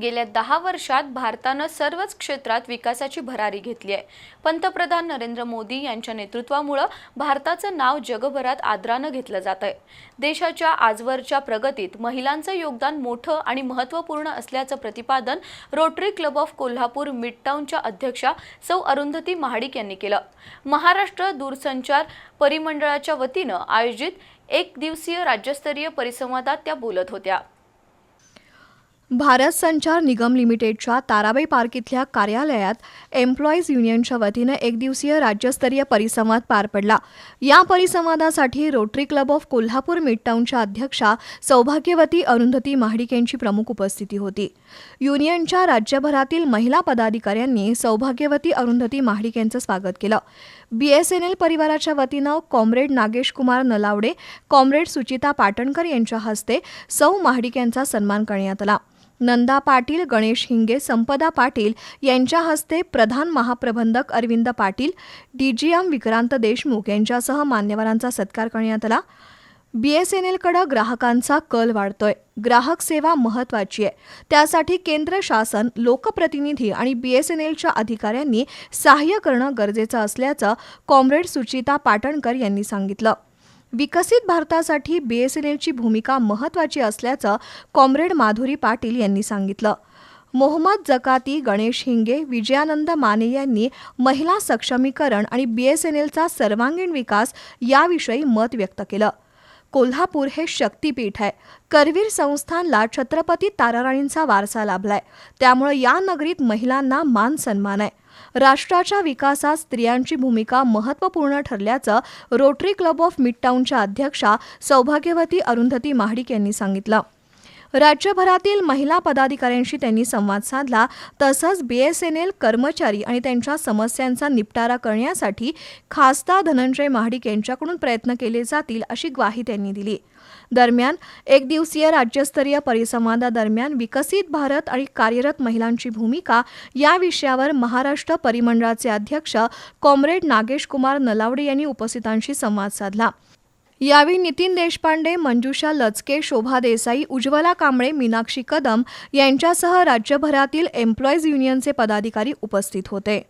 गेल्या दहा वर्षात भारतानं सर्वच क्षेत्रात विकासाची भरारी घेतली आहे. पंतप्रधान नरेंद्र मोदी यांच्या नेतृत्वामुळं भारताचं नाव जगभरात आदरानं घेतलं जात आहे. देशाच्या आजवरच्या प्रगतीत महिलांचं योगदान मोठं आणि महत्त्वपूर्ण असल्याचं प्रतिपादन रोटरी क्लब ऑफ कोल्हापूर मिडटाऊनच्या अध्यक्षा सौ अरुंधती महाडिक यांनी केलं. महाराष्ट्र दूरसंचार परिमंडळाच्या वतीनं आयोजित एक दिवसीय राज्यस्तरीय परिसंवादात त्या बोलत होत्या. भारत संचार निगम लिमिटेडच्या ताराबाई पार्क इथल्या कार्यालयात एम्प्लॉईज युनियनच्या वतीनं एक दिवसीय राज्यस्तरीय परिसंवाद पार पडला. या परिसंवादासाठी रोटरी क्लब ऑफ कोल्हापूर मिडटाऊनच्या अध्यक्षा सौभाग्यवती अरुंधती महाडिक यांची प्रमुख उपस्थिती होती. युनियनच्या राज्यभरातील महिला पदाधिकाऱ्यांनी सौभाग्यवती अरुंधती महाडिक यांचं स्वागत केलं. बीएसएनएल परिवाराच्या वतीनं कॉम्रेड नागेश कुमार नलावडे कॉम्रेड सुचिता पाटणकर यांच्या हस्ते सौ महाडिक यांचा सन्मान करण्यात आला. नंदा पाटील गणेश हिंगे संपदा पाटील यांच्या हस्ते प्रधान महाप्रबंधक अरविंद पाटील डीजीएम विक्रांत देशमुख यांच्यासह मान्यवरांचा सत्कार करण्यात आला. बीएसएनएलकडे ग्राहकांचा कल वाढतोय. ग्राहक सेवा महत्वाची आहे. त्यासाठी केंद्र शासन लोकप्रतिनिधी आणि बीएसएनएलच्या अधिकाऱ्यांनी सहाय्य करणं गरजेचं असल्याचं कॉम्रेड सुचिता पाटणकर यांनी सांगितलं. विकसित भारतासाठी बीएसएनएलची भूमिका महत्वाची असल्याचं कॉम्रेड माधुरी पाटील यांनी सांगितलं. मोहम्मद जकाती गणेश हिंगे विजयानंद माने यांनी महिला सक्षमीकरण आणि बीएसएनएलचा सर्वांगीण विकास याविषयी मत व्यक्त केलं. कोल्हापूर हे शक्तीपीठ आहे. करवीर संस्थानला छत्रपती ताराराणींचा वारसा लाभलाय. त्यामुळे या नगरीत महिलांना मान सन्मान आहे. राष्ट्राच्या विकासात स्त्रियांची भूमिका महत्त्वपूर्ण ठरल्याचं रोटरी क्लब ऑफ मिडटाऊनच्या अध्यक्षा सौभाग्यवती अरुंधती महाडिक यांनी सांगितलं. राज्यभरातील महिला पदाधिकाऱ्यांशी त्यांनी संवाद साधला. तसंच बीएसएनएल कर्मचारी आणि त्यांच्या समस्यांचा निपटारा करण्यासाठी खासदार धनंजय महाडिक यांच्याकडून प्रयत्न केले जातील अशी ग्वाही त्यांनी दिली. दरम्यान एक दिवसीय राज्यस्तरीय परिसंवादादरम्यान विकसित भारत आणि कार्यरत महिलांची भूमिका या विषयावर महाराष्ट्र परिमंडळाचे अध्यक्ष कॉम्रेड नागेश कुमार नलावडे यांनी उपस्थितांशी संवाद साधला. यावेळी नितीन देशपांडे मंजुषा लचके शोभा देसाई उज्ज्वला कांबळे मीनाक्षी कदम यांच्यासह राज्यभरातील एम्प्लॉईज युनियनचे पदाधिकारी उपस्थित होते.